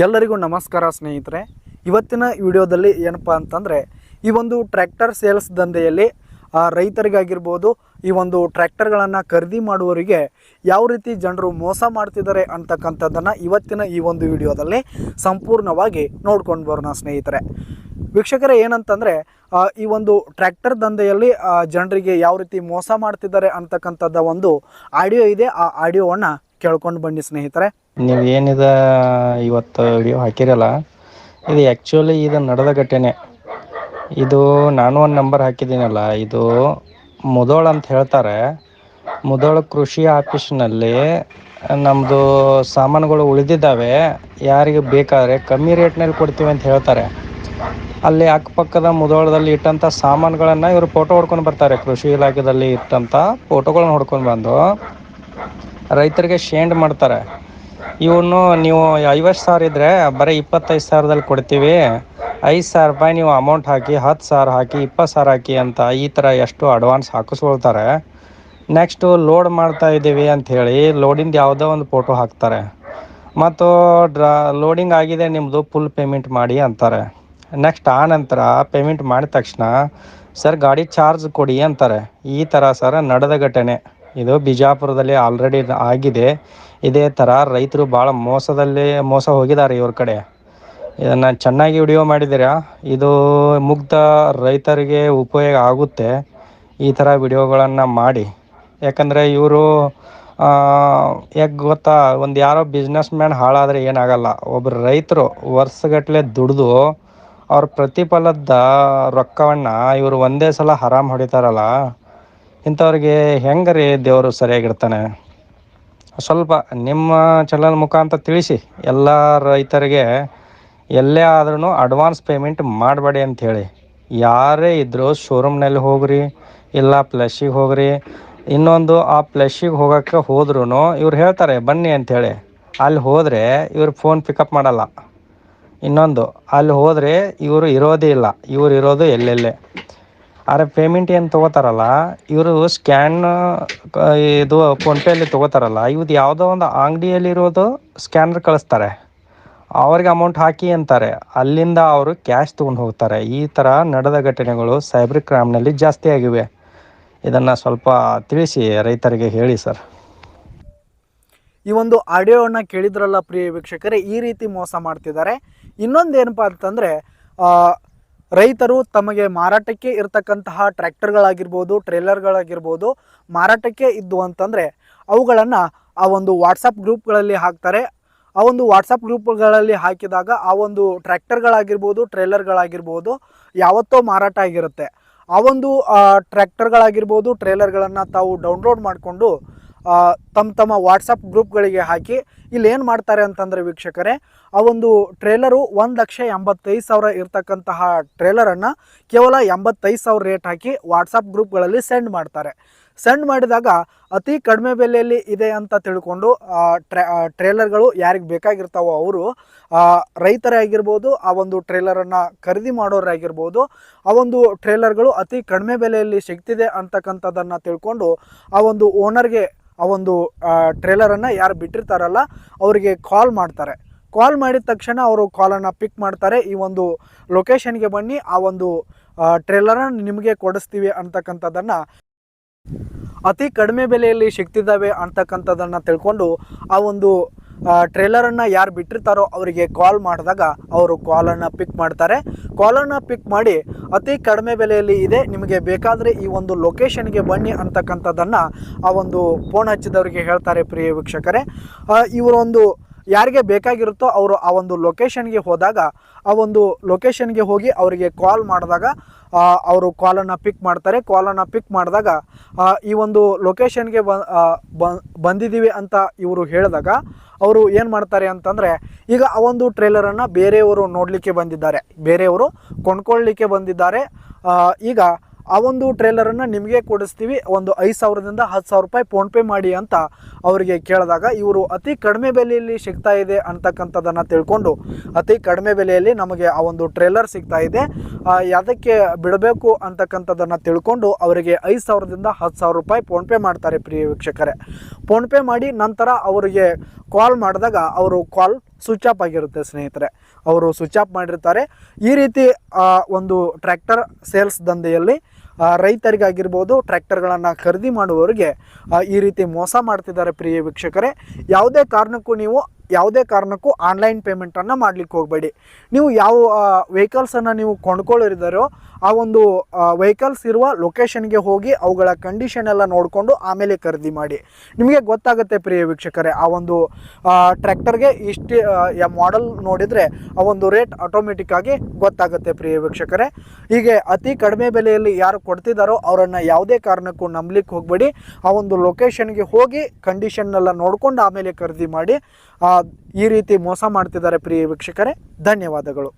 ಎಲ್ಲರಿಗೂ ನಮಸ್ಕಾರ ಸ್ನೇಹಿತರೆ. ಇವತ್ತಿನ ವಿಡಿಯೋದಲ್ಲಿ ಏನಪ್ಪ ಅಂತಂದರೆ, ಈ ಒಂದು ಟ್ರ್ಯಾಕ್ಟರ್ ಸೇಲ್ಸ್ ದಂಧೆಯಲ್ಲಿ ರೈತರಿಗಾಗಿರ್ಬೋದು, ಈ ಒಂದು ಟ್ರ್ಯಾಕ್ಟರ್ಗಳನ್ನು ಖರೀದಿ ಮಾಡುವವರಿಗೆ ಯಾವ ರೀತಿ ಜನರು ಮೋಸ ಮಾಡ್ತಿದ್ದಾರೆ ಅಂತಕ್ಕಂಥದ್ದನ್ನು ಇವತ್ತಿನ ಈ ಒಂದು ವಿಡಿಯೋದಲ್ಲಿ ಸಂಪೂರ್ಣವಾಗಿ ನೋಡ್ಕೊಂಡು ಬರೋಣ ಸ್ನೇಹಿತರೆ. ವೀಕ್ಷಕರೇ, ಏನಂತಂದರೆ ಈ ಒಂದು ಟ್ರ್ಯಾಕ್ಟರ್ ದಂಧೆಯಲ್ಲಿ ಜನರಿಗೆ ಯಾವ ರೀತಿ ಮೋಸ ಮಾಡ್ತಿದ್ದಾರೆ ಅಂತಕ್ಕಂಥದ್ದ ಒಂದು ಆಡಿಯೋ ಇದೆ. ಆ ಆಡಿಯೋವನ್ನು ಕೇಳ್ಕೊಂಡು ಬನ್ನಿ ಸ್ನೇಹಿತರೆ. ನೀವು ಏನಿದ ಇವತ್ತು ವಿಡಿಯೋ ಹಾಕಿರಲ್ಲ, ಇದು ಆ್ಯಕ್ಚುಲಿ ಇದು ನಡೆದ ಘಟನೆ. ಇದು ನಾನು ಒಂದು ನಂಬರ್ ಹಾಕಿದ್ದೀನಲ್ಲ, ಇದು ಮುದೋಳ ಅಂತ ಹೇಳ್ತಾರೆ. ಮುದೋಳ ಕೃಷಿ ಆಫೀಸ್ನಲ್ಲಿ ನಮ್ಮದು ಸಾಮಾನುಗಳು ಉಳಿದಿದ್ದಾವೆ, ಯಾರಿಗೆ ಬೇಕಾದರೆ ಕಮ್ಮಿ ರೇಟ್ನಲ್ಲಿ ಕೊಡ್ತೀವಿ ಅಂತ ಹೇಳ್ತಾರೆ. ಅಲ್ಲಿ ಅಕ್ಕಪಕ್ಕದ ಮುದೋಳದಲ್ಲಿ ಇಟ್ಟಂಥ ಸಾಮಾನುಗಳನ್ನು ಇವರು ಫೋಟೋ ಹೊಡ್ಕೊಂಡು ಬರ್ತಾರೆ, ಕೃಷಿ ಇಲಾಖೆದಲ್ಲಿ ಇಟ್ಟಂಥ ಫೋಟೋಗಳನ್ನ ಹೊಡ್ಕೊಂಡು ಬಂದು ರೈತರಿಗೆ ಶೇಂಡ್ ಮಾಡ್ತಾರೆ. ಇವನು ನೀವು ಐವತ್ತು ಸಾವಿರ ಇದ್ದರೆ ಬರೀ ಇಪ್ಪತ್ತೈದು ಸಾವಿರದಲ್ಲಿ ಕೊಡ್ತೀವಿ. ಐದು ಸಾವಿರ ರೂಪಾಯಿ ನೀವು ಅಮೌಂಟ್ ಹಾಕಿ, ಹತ್ತು ಸಾವಿರ ಹಾಕಿ, ಇಪ್ಪತ್ತು ಸಾವಿರ ಹಾಕಿ ಅಂತ ಈ ಥರ ಎಷ್ಟು ಅಡ್ವಾನ್ಸ್ ಹಾಕಿಸ್ಕೊಳ್ತಾರೆ. ನೆಕ್ಸ್ಟು ಲೋಡ್ ಮಾಡ್ತಾ ಇದ್ದೀವಿ ಅಂಥೇಳಿ ಲೋಡಿಂದ ಯಾವುದೋ ಒಂದು ಫೋಟೋ ಹಾಕ್ತಾರೆ. ಮತ್ತು ಡ್ರಾ ಲೋಡಿಂಗ್ ಆಗಿದೆ ನಿಮ್ಮದು ಫುಲ್ ಪೇಮೆಂಟ್ ಮಾಡಿ ಅಂತಾರೆ. ನೆಕ್ಸ್ಟ್ ಆ ನಂತರ ಪೇಮೆಂಟ್ ಮಾಡಿದ ತಕ್ಷಣ, ಸರ್, ಗಾಡಿ ಚಾರ್ಜ್ ಕೊಡಿ ಅಂತಾರೆ. ಈ ಥರ ಸರ್, ನಡೆದ ಘಟನೆ. ಇದು ಬಿಜಾಪುರದಲ್ಲಿ ಆಲ್ರೆಡಿ ಆಗಿದೆ. ಇದೇ ಥರ ರೈತರು ಭಾಳ ಮೋಸದಲ್ಲಿ ಮೋಸ ಹೋಗಿದ್ದಾರೆ ಇವ್ರ ಕಡೆ. ಇದನ್ನು ಚೆನ್ನಾಗಿ ವಿಡಿಯೋ ಮಾಡಿದ್ದೀರಾ? ಇದು ಮುಗ್ಧ ರೈತರಿಗೆ ಉಪಯೋಗ ಆಗುತ್ತೆ. ಈ ಥರ ವಿಡಿಯೋಗಳನ್ನು ಮಾಡಿ. ಯಾಕಂದರೆ ಇವರು ಯಾಕೆ ಗೊತ್ತಾ? ಒಂದು ಯಾರೋ ಬಿಸ್ನೆಸ್ ಮ್ಯಾನ್ ಹಾಳಾದರೆ ಏನಾಗಲ್ಲ. ಒಬ್ಬರು ರೈತರು ವರ್ಷಗಟ್ಟಲೆ ದುಡಿದು ಅವ್ರ ಪ್ರತಿಫಲದ ರೊಕ್ಕವನ್ನು ಇವರು ಒಂದೇ ಸಲ ಹರಾಮ್ ಹೊಡಿತಾರಲ್ಲ, ಇಂಥವ್ರಿಗೆ ಹೆಂಗೆ ರೀ ದೇವರು ಸರಿಯಾಗಿರ್ತಾನೆ? ಸ್ವಲ್ಪ ನಿಮ್ಮ ಚಾನಲ್ ಮುಖಾಂತರ ತಿಳಿಸಿ ಎಲ್ಲ ರೈತರಿಗೆ ಎಲ್ಲೇ ಆದ್ರೂ ಅಡ್ವಾನ್ಸ್ ಪೇಮೆಂಟ್ ಮಾಡಬೇಡಿ ಅಂಥೇಳಿ ಯಾರೇ ಇದ್ದರೂ ಶೋರೂಮ್ನಲ್ಲಿ ಹೋಗ್ರಿ, ಇಲ್ಲ ಪ್ಲಸ್ಸಿಗೆ ಹೋಗ್ರಿ, ಇನ್ನೊಂದು ಆ ಪ್ಲಸ್ಸಿಗೆ ಹೋಗೋಕ್ಕೆ ಹೋದ್ರೂ ಇವ್ರು ಹೇಳ್ತಾರೆ, ಬನ್ನಿ ಅಂಥೇಳಿ ಅಲ್ಲಿ ಹೋದರೆ ಇವರು ಫೋನ್ ಪಿಕಪ್ ಮಾಡಲ್ಲ. ಇನ್ನೊಂದು, ಅಲ್ಲಿ ಹೋದರೆ ಇವರು ಇರೋದೇ ಇಲ್ಲ, ಇವರು ಇರೋದು ಎಲ್ಲೆಲ್ಲೇ? ಆದರೆ ಪೇಮೆಂಟ್ ಏನು ತಗೋತಾರಲ್ಲ, ಇವರು ಸ್ಕ್ಯಾನ್ ಇದು ಫೋನ್ಪೇಯಲ್ಲಿ ತಗೋತಾರಲ್ಲ, ಇವ್ದು ಯಾವುದೋ ಒಂದು ಅಂಗಡಿಯಲ್ಲಿರೋದು ಸ್ಕ್ಯಾನರ್ ಕಳಿಸ್ತಾರೆ. ಅವ್ರಿಗೆ ಅಮೌಂಟ್ ಹಾಕಿ ಅಂತಾರೆ. ಅಲ್ಲಿಂದ ಅವರು ಕ್ಯಾಶ್ ತೊಗೊಂಡು ಹೋಗ್ತಾರೆ. ಈ ಥರ ನಡೆದ ಘಟನೆಗಳು ಸೈಬರ್ ಕ್ರೈಮ್ನಲ್ಲಿ ಜಾಸ್ತಿ ಆಗಿವೆ. ಇದನ್ನು ಸ್ವಲ್ಪ ತಿಳಿಸಿ ರೈತರಿಗೆ ಹೇಳಿ ಸರ್. ಈ ಒಂದು ಆಡಿಯೋವನ್ನು ಕೇಳಿದ್ರಲ್ಲ ಪ್ರಿಯ ವೀಕ್ಷಕರೇ, ಈ ರೀತಿ ಮೋಸ ಮಾಡ್ತಿದ್ದಾರೆ. ಇನ್ನೊಂದು ಏನಪ್ಪ ಅಂತಂದರೆ ರೈತರು ತಮಗೆ ಮಾರಾಟಕ್ಕೆ ಇರತಕ್ಕಂತಹ ಟ್ರ್ಯಾಕ್ಟರ್ಗಳಾಗಿರ್ಬೋದು, ಟ್ರೇಲರ್ಗಳಾಗಿರ್ಬೋದು ಮಾರಾಟಕ್ಕೆ ಇದ್ದು ಅಂತಂದರೆ ಅವುಗಳನ್ನು ಆ ಒಂದು ವಾಟ್ಸಪ್ ಗ್ರೂಪ್ಗಳಲ್ಲಿ ಹಾಕ್ತಾರೆ. ಆ ಒಂದು ವಾಟ್ಸಪ್ ಗ್ರೂಪ್ಗಳಲ್ಲಿ ಹಾಕಿದಾಗ ಆ ಒಂದು ಟ್ರ್ಯಾಕ್ಟರ್ಗಳಾಗಿರ್ಬೋದು, ಟ್ರೇಲರ್ಗಳಾಗಿರ್ಬೋದು ಯಾವತ್ತೋ ಮಾರಾಟ ಆಗಿರುತ್ತೆ. ಆ ಒಂದು ಟ್ರ್ಯಾಕ್ಟರ್ಗಳಾಗಿರ್ಬೋದು, ಟ್ರೇಲರ್ಗಳನ್ನು ತಾವು ಡೌನ್ಲೋಡ್ ಮಾಡಿಕೊಂಡು ತಮ್ಮ ತಮ್ಮ ವಾಟ್ಸಪ್ ಗ್ರೂಪ್ಗಳಿಗೆ ಹಾಕಿ ಇಲ್ಲಿ ಏನು ಮಾಡ್ತಾರೆ ಅಂತಂದರೆ ವೀಕ್ಷಕರೇ, ಆ ಒಂದು ಟ್ರೇಲರು ಒಂದು ಲಕ್ಷ ಎಂಬತ್ತೈದು ಸಾವಿರ ಇರ್ತಕ್ಕಂತಹ ಟ್ರೇಲರನ್ನು ಕೇವಲ ಎಂಬತ್ತೈದು ಸಾವಿರ ರೇಟ್ ಹಾಕಿ ವಾಟ್ಸಪ್ ಗ್ರೂಪ್ಗಳಲ್ಲಿ ಸೆಂಡ್ ಮಾಡ್ತಾರೆ. ಸೆಂಡ್ ಮಾಡಿದಾಗ ಅತಿ ಕಡಿಮೆ ಬೆಲೆಯಲ್ಲಿ ಇದೆ ಅಂತ ತಿಳ್ಕೊಂಡು ಟ್ರೇ ಟ್ರೇಲರ್ಗಳು ಯಾರಿಗೆ ಬೇಕಾಗಿರ್ತಾವೋ ಅವರು ರೈತರೇ ಆಗಿರ್ಬೋದು, ಆ ಒಂದು ಟ್ರೇಲರನ್ನು ಖರೀದಿ ಮಾಡೋರಾಗಿರ್ಬೋದು ಆ ಒಂದು ಟ್ರೇಲರ್ಗಳು ಅತಿ ಕಡಿಮೆ ಬೆಲೆಯಲ್ಲಿ ಸಿಗ್ತಿದೆ ಅಂತಕ್ಕಂಥದ್ದನ್ನು ತಿಳ್ಕೊಂಡು, ಆ ಒಂದು ಓನರ್ಗೆ ಆ ಒಂದು ಟ್ರೇಲರನ್ನು ಯಾರು ಬಿಟ್ಟಿರ್ತಾರಲ್ಲ, ಅವರಿಗೆ ಕಾಲ್ ಮಾಡ್ತಾರೆ. ಕಾಲ್ ಮಾಡಿದ ತಕ್ಷಣ ಅವರು ಕಾಲನ್ನು ಪಿಕ್ ಮಾಡ್ತಾರೆ. ಈ ಒಂದು ಲೊಕೇಶನ್ಗೆ ಬನ್ನಿ, ಆ ಒಂದು ಟ್ರೇಲರನ್ನು ನಿಮಗೆ ಕೊಡಿಸ್ತೀವಿ ಅಂತಕ್ಕಂಥದ್ದನ್ನು ಅತಿ ಕಡಿಮೆ ಬೆಲೆಯಲ್ಲಿ ಸಿಗ್ತಿದ್ದಾವೆ ಅಂತಕ್ಕಂಥದ್ದನ್ನು ತಿಳ್ಕೊಂಡು ಆ ಒಂದು ಟ್ರೇಲರನ್ನು ಯಾರು ಬಿಟ್ಟಿರ್ತಾರೋ ಅವರಿಗೆ ಕಾಲ್ ಮಾಡಿದಾಗ ಅವರು ಕಾಲನ್ನು ಪಿಕ್ ಮಾಡ್ತಾರೆ. ಕಾಲನ್ನು ಪಿಕ್ ಮಾಡಿ ಅತಿ ಕಡಿಮೆ ಬೆಲೆಯಲ್ಲಿ ಇದೆ. ನಿಮಗೆ ಬೇಕಾದರೆ ಈ ಒಂದು ಲೊಕೇಶನ್ಗೆ ಬನ್ನಿ ಅಂತಕ್ಕಂಥದ್ದನ್ನು ಆ ಒಂದು ಫೋನ್ ಹಚ್ಚಿದವರಿಗೆ ಹೇಳ್ತಾರೆ ಪ್ರಿಯ ವೀಕ್ಷಕರೇ. ಇವರೊಂದು ಯಾರಿಗೆ ಬೇಕಾಗಿರುತ್ತೋ ಅವರು ಆ ಒಂದು ಲೊಕೇಶನ್ಗೆ ಹೋದಾಗ, ಆ ಒಂದು ಲೊಕೇಶನ್ಗೆ ಹೋಗಿ ಅವರಿಗೆ ಕಾಲ್ ಮಾಡಿದಾಗ ಅವರು ಕಾಲನ್ನು ಪಿಕ್ ಮಾಡ್ತಾರೆ. ಕಾಲನ್ನು ಪಿಕ್ ಮಾಡಿದಾಗ ಈ ಒಂದು ಲೊಕೇಶನ್ಗೆ ಬಂದಿದ್ದೀವಿ ಅಂತ ಇವರು ಹೇಳಿದಾಗ, ಅವರು ಏನು ಮಾಡ್ತಾರೆ ಅಂತಂದರೆ, ಈಗ ಆ ಒಂದು ಟ್ರೇಲರನ್ನು ಬೇರೆಯವರು ನೋಡಲಿಕ್ಕೆ ಬಂದಿದ್ದಾರೆ. ಬೇರೆಯವರು ಕೊಂಡ್ಕೊಳ್ಳಲಿಕ್ಕೆ ಬಂದಿದ್ದಾರೆ. ಈಗ ಆ ಒಂದು ಟ್ರೇಲರನ್ನು ನಿಮಗೆ ಕೊಡಿಸ್ತೀವಿ. ಒಂದು ಐದು ಸಾವಿರದಿಂದ ಹತ್ತು ಸಾವಿರ ರೂಪಾಯಿ ಫೋನ್ಪೇ ಮಾಡಿ ಅಂತ ಅವರಿಗೆ ಕೇಳಿದಾಗ ಇವರು ಅತಿ ಕಡಿಮೆ ಬೆಲೆಯಲ್ಲಿ ಸಿಗ್ತಾ ಇದೆ ಅಂತಕ್ಕಂಥದ್ದನ್ನು ತಿಳ್ಕೊಂಡು ಅತಿ ಕಡಿಮೆ ಬೆಲೆಯಲ್ಲಿ ನಮಗೆ ಆ ಒಂದು ಟ್ರೇಲರ್ ಸಿಗ್ತಾ ಇದೆ. ಯಾವುದಕ್ಕೆ ಬಿಡಬೇಕು ಅಂತಕ್ಕಂಥದ್ದನ್ನು ತಿಳ್ಕೊಂಡು ಅವರಿಗೆ ಐದು ಸಾವಿರದಿಂದ ಹತ್ತು ಸಾವಿರ ರೂಪಾಯಿ ಫೋನ್ಪೇ ಮಾಡ್ತಾರೆ ಪ್ರಿಯ ವೀಕ್ಷಕರೇ. ಫೋನ್ಪೇ ಮಾಡಿ ನಂತರ ಅವರಿಗೆ ಕಾಲ್ ಮಾಡಿದಾಗ ಅವರು ಕಾಲ್ ಸ್ವಿಚ್ ಆಫ್ ಆಗಿರುತ್ತೆ ಸ್ನೇಹಿತರೆ. ಅವರು ಸ್ವಿಚ್ ಆಫ್ ಮಾಡಿರ್ತಾರೆ. ಈ ರೀತಿ ಒಂದು ಟ್ರ್ಯಾಕ್ಟರ್ ಸೇಲ್ಸ್ ದಂಧೆಯಲ್ಲಿ ರೈತರಿಗಾಗಿರ್ಬೋದು ಟ್ರ್ಯಾಕ್ಟರ್ಗಳನ್ನು ಖರೀದಿ ಮಾಡುವವರಿಗೆ ಈ ರೀತಿ ಮೋಸ ಮಾಡ್ತಿದ್ದಾರೆ ಪ್ರಿಯ ವೀಕ್ಷಕರೇ. ಯಾವುದೇ ಕಾರಣಕ್ಕೂ ನೀವು ಯಾವುದೇ ಕಾರಣಕ್ಕೂ ಆನ್ಲೈನ್ ಪೇಮೆಂಟನ್ನು ಮಾಡಲಿಕ್ಕೆ ಹೋಗಬೇಡಿ. ನೀವು ಯಾವ ವೆಹಿಕಲ್ಸನ್ನು ನೀವು ಕೊಂಡ್ಕೊಳ್ಳಿದ್ದಾರೋ ಆ ಒಂದು ವೆಹಿಕಲ್ಸ್ ಇರುವ ಲೊಕೇಶನ್ಗೆ ಹೋಗಿ ಅವುಗಳ ಕಂಡೀಷನ್ ಎಲ್ಲ ನೋಡಿಕೊಂಡು ಆಮೇಲೆ ಖರೀದಿ ಮಾಡಿ. ನಿಮಗೆ ಗೊತ್ತಾಗುತ್ತೆ ಪ್ರಿಯ ವೀಕ್ಷಕರೇ, ಆ ಒಂದು ಟ್ರ್ಯಾಕ್ಟರ್ಗೆ ಇಷ್ಟು ಮಾಡಲ್ ನೋಡಿದರೆ ಆ ಒಂದು ರೇಟ್ ಆಟೋಮೆಟಿಕ್ಕಾಗಿ ಗೊತ್ತಾಗುತ್ತೆ ಪ್ರಿಯ ವೀಕ್ಷಕರೇ. ಹೀಗೆ ಅತಿ ಕಡಿಮೆ ಬೆಲೆಯಲ್ಲಿ ಯಾರು ಕೊಡ್ತಿದ್ದಾರೋ ಅವರನ್ನು ಯಾವುದೇ ಕಾರಣಕ್ಕೂ ನಂಬಲಿಕ್ಕೆ ಹೋಗಬೇಡಿ. ಆ ಒಂದು ಲೊಕೇಶನ್ಗೆ ಹೋಗಿ ಕಂಡೀಷನ್ನೆಲ್ಲ ನೋಡಿಕೊಂಡು ಆಮೇಲೆ ಖರೀದಿ ಮಾಡಿ. ಈ ರೀತಿ ಮೋಸ ಮಾಡ್ತಿದ್ದಾರೆ ಪ್ರಿಯ ವೀಕ್ಷಕರೇ ಧನ್ಯವಾದಗಳು.